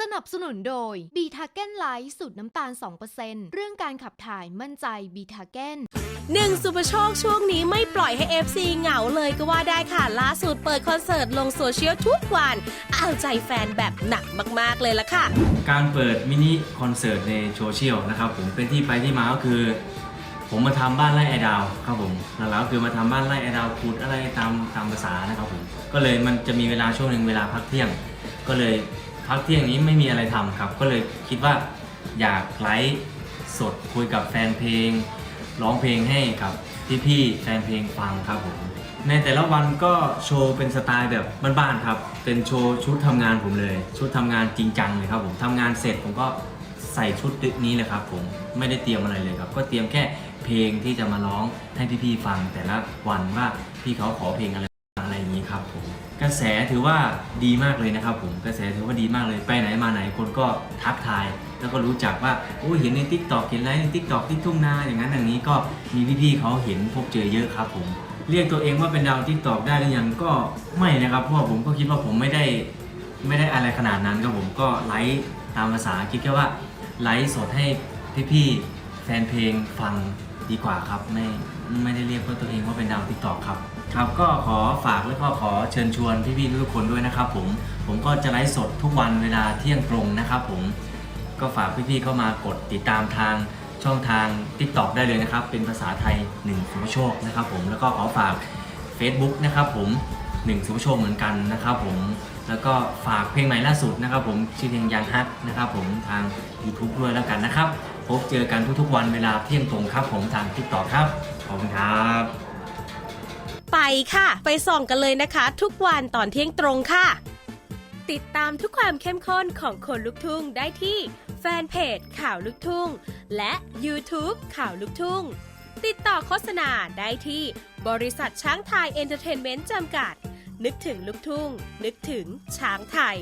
สนับสนุนโดยบีทาเก้นไลท์สูตรน้ำตาล 2%เรื่องการขับถ่ายมั่นใจบีทาเก้นหนึ่งสุภโชคช่วงนี้ไม่ปล่อยให้ FC เหงาเลยก็ว่าได้ค่ะ ล่าสุดเปิดคอนเสิร์ตลงโซเชียลทุกวัน เอาใจแฟนแบบหนักมาก ๆ เลยละค่ะ การเปิดมินิคอนเสิร์ตในโซเชียลนะครับผมเป็นที่ไปที่มาก็คือ ผมมาทำบ้านไร่ไอดาวครับผมหลักๆก็คือมาทำบ้านไร่ไอดาวขุดอะไรตามตามภาษานะครับผมก็เลยมันจะมีเวลาช่วงหนึ่งเวลาพักเที่ยง ก็เลย พักเที่ยงนี้ไม่มีอะไรทำครับ ก็เลยคิดว่าอยากไลฟ์สดคุยกับแฟนเพลง ร้องเพลงให้กับพี่ๆแฟนเพลงฟังครับผมในแต่ละวันก็โชว์เป็นสไตล์แบบบ้านๆครับ เป็นโชว์ชุดทำงานผมเลย ชุดทำงานจริงจังเลยครับผมทำงานเสร็จผมก็ใส่ชุดนี้เลยครับผมไม่ได้เตรียมอะไรเลยครับ ก็เตรียมแค่เพลงที่จะมาร้องให้พี่ๆฟังแต่ละวันว่าพี่เขาขอเพลงอะไร อะไรอย่างนี้ครับผมกระแสถือว่าดีมากเลยนะครับผมกระแสถือว่าดีมากเลยไปไหนมาไหนคนก็ทักทาย แล้วก็รู้จักว่าโอ้เห็นในทิกตอกเห็นไลฟ์ในทิกตอกที่ทุ่งนาอย่างนั้นอย่างนี้ก็มีพี่ๆเขาเห็นพบเจอเยอะครับผมเรียกตัวเองว่าเป็นดาวทิกตอกได้หรือยังก็ไม่นะครับเพราะว่าผมก็คิดว่าผมไม่ได้ไม่ได้อะไรขนาดนั้นครับผมก็ไลฟ์ตามภาษาคิดแค่ว่าไลฟ์สดให้พี่ๆแฟนเพลงฟังดีกว่าครับไม่ไม่ได้เรียกว่าตัวเองว่าเป็นดาวทิกตอกครับ ครับก็ขอฝากแล้วก็ขอเชิญชวนพี่ๆทุกคนด้วยนะครับผมผมก็จะไลฟ์สดทุกวันเวลาเที่ยงตรงนะครับผมก็ฝากพี่ๆเข้ามากดติดตามทางช่องทาง TikTok ได้เลยนะครับ เป็นภาษาไทย1สุภโชคนะครับผมแล้วก็ขอฝาก Facebook นะครับผม1สุภโชคเหมือนกันนะครับผมแล้วก็ฝากเพลงใหม่ล่าสุดนะครับผมชื่อเพลงยังฮักนะครับผมทาง YouTube ด้วยแล้วกันนะครับ พบเจอกันทุกๆวันเวลาเที่ยงตรงครับผมทาง TikTok ครับขอบคุณครับ ค่ะ ไปส่องกันเลยนะคะ ทุกวันตอนเที่ยงตรงค่ะ ติดตามทุกความเข้มข้นของคนลุกทุ่งได้ที่แฟนเพจข่าวลุกทุ่ง และ YouTube ข่าวลุกทุ่ง ติดต่อโฆษณาได้ที่บริษัทช้างไทยเอนเตอร์เทนเมนต์จำกัด นึกถึงลุกทุ่ง นึกถึงช้างไทย